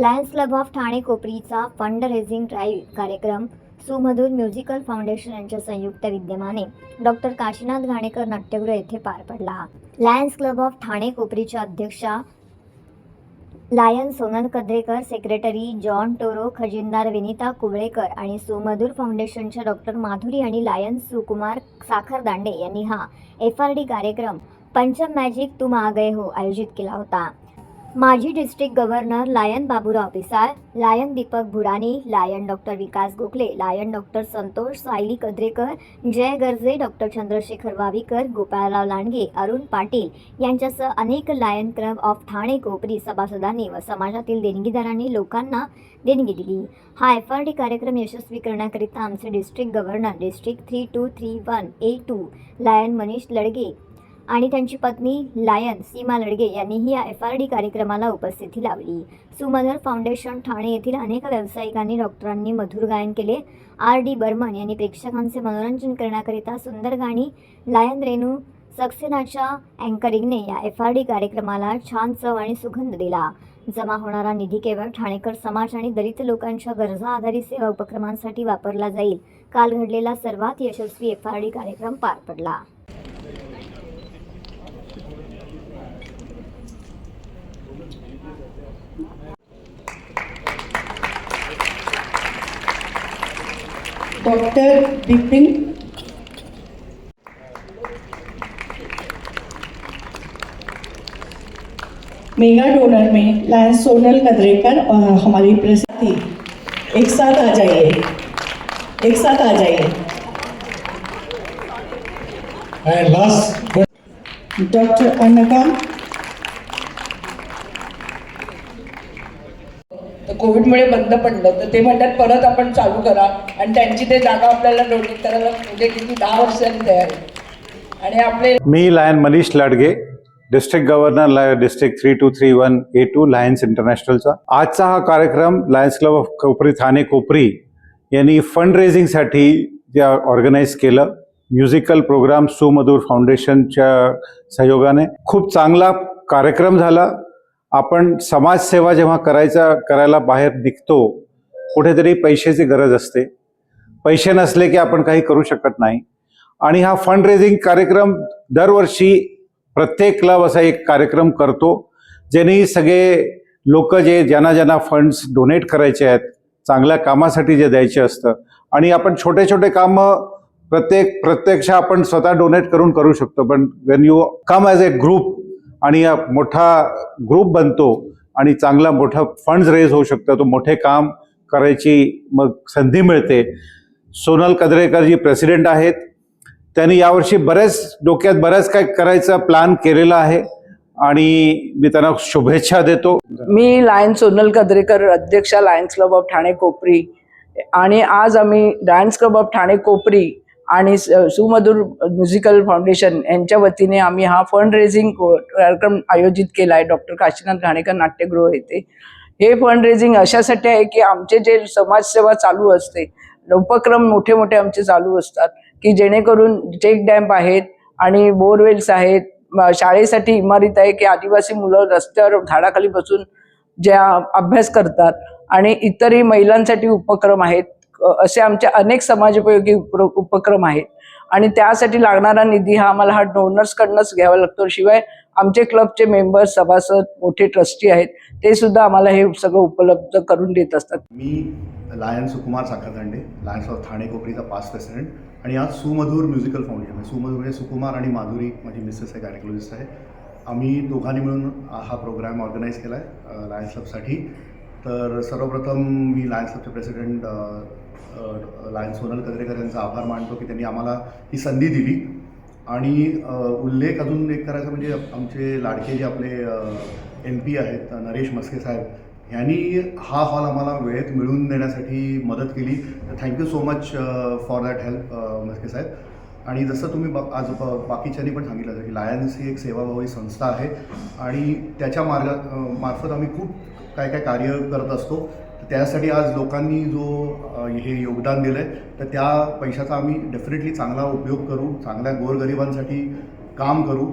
Lions club of Thane कोपरीचा fund raising drive कार्यक्रम. सुमधुर म्युझिकल फाउंडेशन यांच्या संयुक्त विद्यमाने डॉक्टर काशीनाथ घाणेकर नाट्यगृह येथे पार पडला. लायन्स क्लब ऑफ ठाणे कोपरीच्या अध्यक्षा Lion Sonal Kadrekar secretary John Toro खजिनदार Vinita Kubalekar आणि सुमधुर फाउंडेशनच्या डॉक्टर माधुरी आणि लायन सुकुमार साखर दांडे यांनी हा एफ आर डी कार्यक्रम पंचम मॅजिक तुम आ गए हो आयोजित केला होता. माजी district governor Lion Baburao Pisal Lion Deepak Bhudani Lion doctor Vikas Gokhale Lion doctor Santosh Sayali Kadrekar Jay Garje doctor Chandrashekhar Vavikar Gopalrao Landge Arun Patil यांच्यासह अनेक Lion Club of Thane Kopari सभासदांनी व समाजातील देणगीदारांनी लोकांना देणगी दिली. हा F R D कार्यक्रम यशस्वी करण्याकरिता आमचे district governor district three two three one A two Lion Manish Ladge आणि त्यांची पत्नी लायन सीमा लडगे यांनीही या एफ आर डी कार्यक्रमाला उपस्थिती लावली. सुमधर फाउंडेशन ठाणे येथील अनेक व्यावसायिकांनी डॉक्टरांनी मधुर गायन केले. आर डी बर्मन यांनी प्रेक्षकांचे मनोरंजन करण्याकरिता सुंदर गाणी लायन रेणू सक्सेनाच्या अँकरिंगने या एफ आर डी कार्यक्रमाला छान चव आणि सुगंध दिला. जमा होणारा निधी केवळ ठाणेकर समाज आणि दलित लोकांच्या गरजा आधारित सेवा उपक्रमांसाठी वापरला जाईल. काल घडलेला सर्वात यशस्वी एफ आर डी कार्यक्रम पार पडला. डॉक्टर बिपिन मेगा डोनर में लायन सोनल कदरेकर और हमारी प्रसिद्धि। एक साथ आ जाइए। एक साथ आ जाइए। डॉक्टर अनका कोविडमुळे बंद पडलं तर ते म्हणतात परत आपण चालू करा. आणि त्यांची ते जागा आपल्याला डोनेट करायला म्हणजे किती दहा वर्षांनी तयार आणि आपले मी Lion Manish Ladge district governor lie district three two three one A two Lions इंटरनॅशनलचा. आजचा हा कार्यक्रम Lions Club of Kopari Thane Kopari यांनी फंड रेझिंगसाठी जे ऑर्गनाईज केलं. म्युझिकल प्रोग्राम सुमधूर फाउंडेशनच्या सहयोगाने. खूप चांगला कार्यक्रम झाला. आपण समाजसेवा जेव्हा करायचा करायला बाहेर निघतो कुठेतरी पैशाची गरज असते. पैसे नसले की आपण काही करू शकत नाही. आणि हा फंड रेझिंग कार्यक्रम दरवर्षी प्रत्येक क्लब असा एक कार्यक्रम करतो ज्यांनी सगळे लोक जे ज्यांना ज्यांना फंड्स डोनेट करायचे आहेत चांगल्या कामासाठी जे द्यायचे असतं. आणि आपण छोटे छोटे कामं प्रत्येक प्रत्यक्ष आपण स्वतः डोनेट करून करू शकतो. पण when you come as a group आणि मोठा ग्रुप बनतो आणि चांगला मोठा फंड्स रेज होऊ शकतो तो मोठे काम करायची मग संधी मिळते. सोनल कदरेकर जी प्रेसिडेंट आहेत त्यांनी यावर्षी बऱ्याच डोक्यात बऱ्याच काय करायचा प्लॅन केलेला आहे आणि मी त्यांना शुभेच्छा देतो. मी लायन्स सोनल कद्रेकर अध्यक्ष Lions Club of Thane Kopari आणि आज आम्ही Lions Club of Thane Kopari आणि स- सुमधुर म्युझिकल फाउंडेशन यांच्या वतीने आम्ही हा फंड रेझिंग कार्यक्रम आयोजित केला आहे. डॉक्टर काशीनाथ घाणेकर नाट्यगृह येथे. हे फंड रेझिंग अशासाठी आहे की आमचे जे समाजसेवा चालू असते उपक्रम मोठे मोठे आमचे चालू असतात की जेणेकरून चेक डॅम्प आहेत आणि बोरवेल्स आहेत. शाळेसाठी इमारत आहे की आदिवासी मुलं रस्त्यावर झाडाखाली बसून ज्या अभ्यास करतात आणि इतरही महिलांसाठी उपक्रम आहेत. असे आमचे अनेक समाजोपयोगी उपक्रम आहेत. आणि त्यासाठी लागणारा निधी हा आम्हाला हा डोनर्सकडनंच घ्यावा लागतो. शिवाय आमचे क्लबचे मेंबर्स सभासद मोठे ट्रस्टी आहेत ते सुद्धा आम्हाला हे सगळं उपलब्ध करून देत असतात. मी Lion Sukumar Sakhardande Lions of Thane कोपरीचा past president आणि आज सुमधूर म्युझिकल फाउंडेशन म्हणजे सुमधूर म्हणजे सुकुमार आणि माधुरी माझी मिसेस आहे गायनेकोलॉजिस्ट आहे. आम्ही दोघांनी मिळून हा प्रोग्राम ऑर्गनाईज केला आहे लायन्स क्लबसाठी तर सर्वप्रथम मी लायन्स क्लबचे प्रेसिडेंट लायन्स सोनल कद्रेकर यांचा आभार मानतो की त्यांनी आम्हाला ही संधी दिली. आणि उल्लेख अजून एक करायचा म्हणजे आमचे लाडके जे आपले एम पी आहेत नरेश मस्के साहेब यांनी हा हॉल आम्हाला वेळेत मिळवून देण्यासाठी मदत केली. तर thank you so much for that help Maske साहेब. आणि जसं तुम्ही बा आज ब बाकीच्यांनी पण सांगितलं की लायन्स ही एक सेवाभावी संस्था आहे. आणि त्याच्या मार्ग मार्फत आम्ही खूप काय काय कार्य करत असतो तर त्यासाठी आज लोकांनी जो हे योगदान दिलं आहे तर त्या पैशाचा आम्ही डेफिनेटली चांगला उपयोग करू चांगल्या गोरगरिबांसाठी काम करू.